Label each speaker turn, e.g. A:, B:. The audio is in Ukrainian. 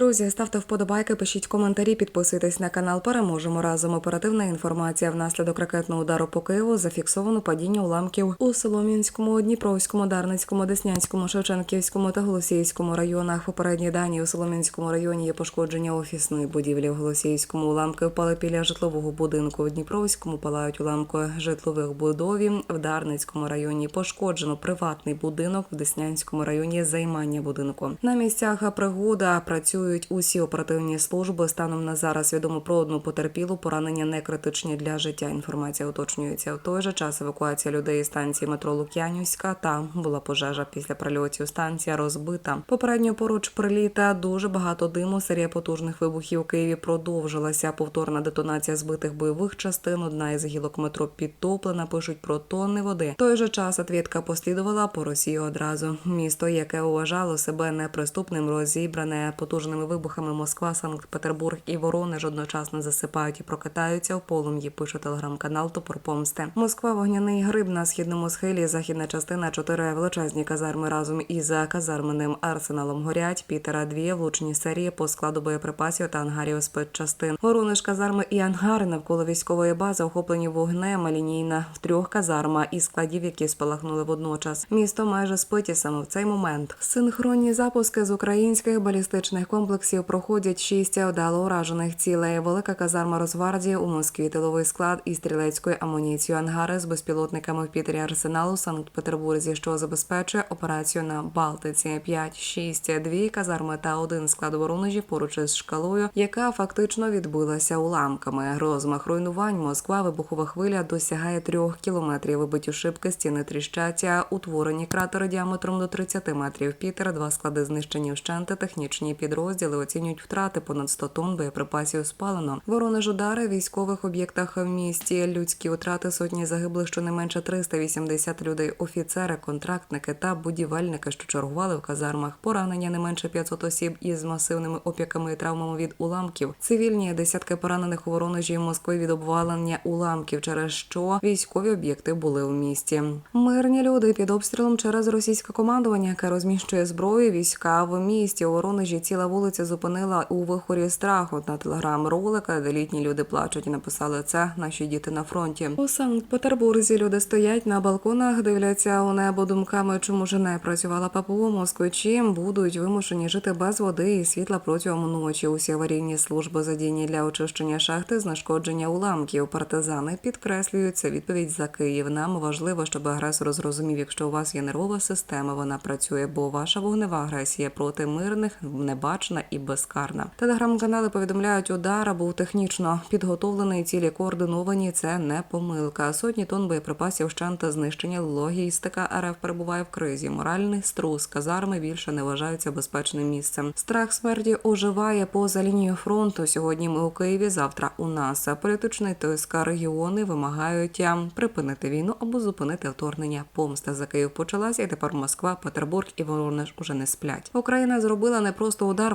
A: Друзі, ставте вподобайки, пишіть коментарі, підписуйтесь на канал. Переможемо разом. Оперативна інформація внаслідок ракетного удару по Києву зафіксовано падіння уламків у Солом'янському, Дніпровському, Дарницькому, Деснянському, Шевченківському та Голосіївському районах. Попередні дані у Солом'янському районі є пошкодження офісної будівлі. В Голосіївському уламки впали біля житлового будинку. В Дніпровському палають уламки житлових будові. В Дарницькому районі пошкоджено приватний будинок. В Деснянському районі займання будинку. На місцях пригода працюють усі оперативні служби. Станом на зараз відомо про одну потерпілу. Поранення не критичні для життя. Інформація уточнюється. В той же час евакуація людей із станції метро Лук'янівська. Там була пожежа після прильотів. Станція розбита. Попередньо поруч приліта дуже багато диму. Серія потужних вибухів у Києві продовжилася. Повторна детонація збитих бойових частин. Одна із гілок метро підтоплена. Пишуть про тонни води. В той же час отвідка послідувала по Росії одразу. Місто, яке вважало себе неприступним, розібране потужними вибухами. Москва, Санкт-Петербург і Воронеж одночасно засипають і прокатаються в полум'ї. Пише телеграм-канал Топор Помсти. Москва вогняний гриб на східному схилі. Західна частина чотири величезні казарми разом із казарменним арсеналом горять. Пітера дві влучні серії по складу боєприпасів та ангарів спецчастин. Воронеж казарми і ангари навколо військової бази охоплені вогнем. Лінійна в трьох казарма і складів, які спалахнули водночас. Місто майже спить і саме в цей момент. Синхронні запуски з українських балістичних комплексів проходять шість вдало уражених цілей. Велика казарма Розвардії у Москві, тиловий склад і стрілецької амуніції. Ангари з безпілотниками в Пітері Арсеналу, Санкт-Петербурзі, що забезпечує операцію на Балтиці. 5, 6, дві казарми та один склад Воронежі поруч із шкалою, яка фактично відбилася уламками. Розмах руйнувань Москва вибухова хвиля досягає трьох кілометрів. Вибиті шибки, стіни тріщаття, утворені кратери діаметром до 30 метрів. Пітер, два склади знищені вщенти, технічні підрозділи оцінюють втрати понад 100 тонн боєприпасів спалено. Воронеж удари в військових об'єктах в місті. Людські втрати сотні загиблих щонайменше 380 людей. Офіцери, контрактники та будівельники, що чергували в казармах. Поранення не менше 500 осіб із масивними опіками і травмами від уламків. Цивільні десятки поранених у Воронежі і Москві від обвалення уламків, через що військові об'єкти були у місті. Мирні люди під обстрілом через російське командування, яке розміщує зброю. Війська в місті у Воронежі ціла вулиця зупинила у вихорі страху на телеграм ролика, де літні люди плачуть і написали це наші діти на фронті. У Санкт-Петербурзі люди стоять на балконах, дивляться у небо думками, чому ж не працювала ППО москвичі, будуть вимушені жити без води і світла протягом ночі. Усі аварійні служби задіяні для очищення шахти, знешкодження уламків. Партизани підкреслюють це відповідь за Київ. Нам важливо, щоб агресор зрозумів, якщо у вас є нервова система, вона працює, бо ваша вогнева агресія проти мирних небачна і безкарна. Телеграм-канали повідомляють, удар був технічно підготовлений. Цілі координовані. Це не помилка. Сотні тонн боєприпасів вщента знищення. Логістика РФ перебуває в кризі. Моральний струс казарми більше не вважаються безпечним місцем. Страх смерті оживає поза лінією фронту. Сьогодні ми у Києві. Завтра у нас політичний ТСК регіони вимагають припинити війну або зупинити вторгнення. Помста за Київ почалася, і тепер Москва, Петербург і Воронеж уже не сплять. Україна зробила не просто удар,